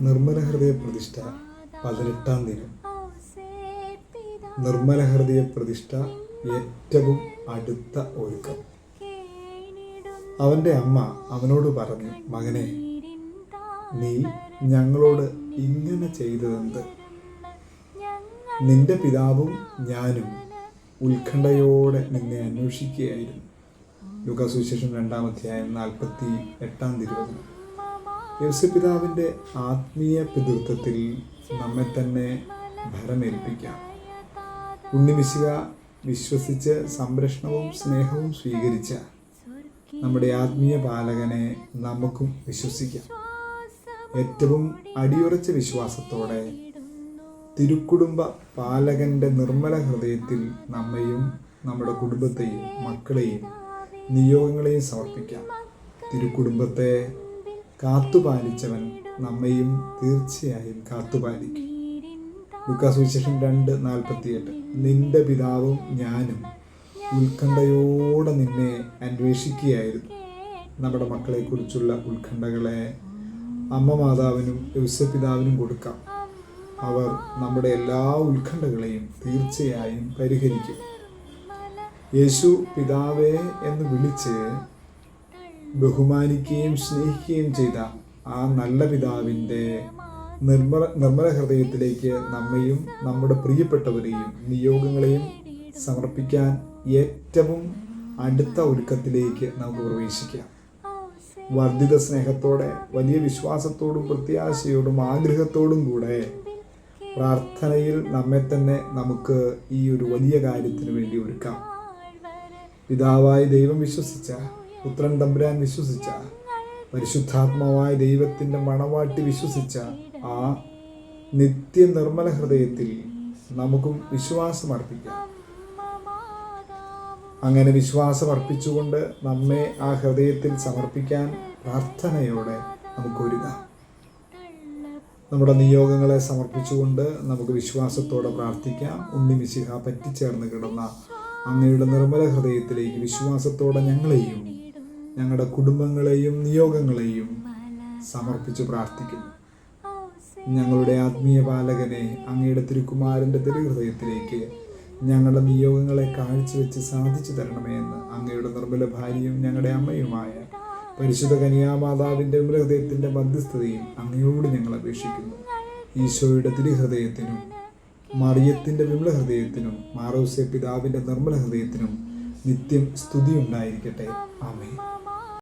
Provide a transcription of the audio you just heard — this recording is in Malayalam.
നിർമ്മല ഹൃദയ പ്രതിഷ്ഠ പതിനെട്ടാം ദിനം. നിർമ്മല ഹൃദയ പ്രതിഷ്ഠ ഏറ്റവും അടുത്ത ഒരുക്കം. അവന്റെ അമ്മ അവനോട് പറഞ്ഞു മകനെ നീ ഞങ്ങളോട് ഇങ്ങനെ ചെയ്തതെന്ത്? നിന്റെ പിതാവും ഞാനും ഉത്കണ്ഠയോടെ നിന്നെ അന്വേഷിക്കുകയായിരുന്നു. ലുകാസുവിശേഷം രണ്ടാമധ്യായം നാൽപ്പത്തി എട്ടാം തിരുവചനം. യേശുപിതാവിന്റെ ആത്മീയ പിതൃത്വത്തിൽ നമ്മെ തന്നെ ഭരമേൽപ്പിക്കാം. ഉണ്ണിമിശിക വിശ്വസിച്ച് സംരക്ഷണവും സ്നേഹവും സ്വീകരിച്ച നമ്മുടെ ആത്മീയ പാലകനെ നമുക്കും വിശ്വസിക്കാം. ഏറ്റവും അടിയുറച്ച വിശ്വാസത്തോടെ തിരുക്കുടുംബ പാലകന്റെ നിർമ്മല ഹൃദയത്തിൽ നമ്മയും നമ്മുടെ കുടുംബത്തെയും മക്കളെയും നിയോഗങ്ങളെയും സമർപ്പിക്കാം. തിരുക്കുടുംബത്തെ കാത്തുപാലിച്ചവൻ നമ്മയും തീർച്ചയായും കാത്തുപാലിക്കും. ലുക്കാസുവിശേഷം രണ്ട് നാൽപ്പത്തിയെട്ട്. നിന്റെ പിതാവും ഞാനും ഉത്കണ്ഠയോടെ നിന്നെ അന്വേഷിക്കുകയായിരുന്നു. നമ്മുടെ മക്കളെക്കുറിച്ചുള്ള ഉത്കണ്ഠകളെ അമ്മ മാതാവിനും പിതാവിനും കൊടുക്കാം. അവർ നമ്മുടെ എല്ലാ ഉത്കണ്ഠകളെയും തീർച്ചയായും പരിഹരിക്കും. യേശു പിതാവേ എന്ന് വിളിച്ച് ബഹുമാനിക്കുകയും സ്നേഹിക്കുകയും ചെയ്ത ആ നല്ല പിതാവിന്റെ നിർമ്മല നിർമ്മല ഹൃദയത്തിലേക്ക് നമ്മയും നമ്മുടെ പ്രിയപ്പെട്ടവരെയും നിയോഗങ്ങളെയും സമർപ്പിക്കാൻ ഏറ്റവും അടുത്ത ഒരുക്കത്തിലേക്ക് നമുക്ക് പ്രവേശിക്കാം. വർദ്ധിത സ്നേഹത്തോടെ വലിയ വിശ്വാസത്തോടും പ്രത്യാശയോടും ആഗ്രഹത്തോടും കൂടെ പ്രാർത്ഥനയിൽ നമ്മെ തന്നെ നമുക്ക് ഈ ഒരു വലിയ കാര്യത്തിന് വേണ്ടി ഒരുക്കാം. പിതാവായ ദൈവം വിശ്വസിച്ച പുത്രൻ തമ്പുരാൻ വിശ്വസിച്ച പരിശുദ്ധാത്മാവായ ദൈവത്തിന്റെ മണവാട്ടി വിശ്വസിച്ച ആ നിത്യ നിർമ്മല ഹൃദയത്തിൽ നമുക്കും വിശ്വാസം അർപ്പിക്കാം. അങ്ങനെ വിശ്വാസം അർപ്പിച്ചുകൊണ്ട് നമ്മെ ആ ഹൃദയത്തിൽ സമർപ്പിക്കാൻ പ്രാർത്ഥനയോടെ നമുക്കൊരുങ്ങാം നമ്മുടെ നിയോഗങ്ങളെ സമർപ്പിച്ചുകൊണ്ട് നമുക്ക് വിശ്വാസത്തോടെ പ്രാർത്ഥിക്കാം. ഉണ്ണി മിശിഹ പറ്റിച്ചേർന്ന് കിടന്ന അങ്ങയുടെ നിർമ്മല ഹൃദയത്തിലേക്ക് വിശ്വാസത്തോടെ ഞങ്ങളെയും ഞങ്ങളുടെ കുടുംബങ്ങളെയും നിയോഗങ്ങളെയും സമർപ്പിച്ചു പ്രാർത്ഥിക്കുന്നു. ഞങ്ങളുടെ ആത്മീയ പാലകനെ അങ്ങയുടെ തിരുക്കുമാരന്റെ തിരുഹൃദയത്തിലേക്ക് ഞങ്ങളുടെ നിയോഗങ്ങളെ കാഴ്ചവെച്ച് സാധിച്ചു തരണമേ എന്ന് അങ്ങയുടെ നിർമ്മല ഭാര്യയും ഞങ്ങളുടെ അമ്മയുമായ പരിശുദ്ധ കനിയാമാതാവിന്റെ ഹൃദയത്തിന്റെ മധ്യസ്ഥതയും അങ്ങയോട് ഞങ്ങൾ അപേക്ഷിക്കുന്നു. ഈശോയുടെ തിരുഹൃദയത്തിനും മറിയത്തിന്റെ വിമല ഹൃദയത്തിനും മാറോസെ പിതാവിന്റെ നിർമ്മല ഹൃദയത്തിനും നിത്യം സ്തുതി ഉണ്ടായിരിക്കട്ടെ. ആമേ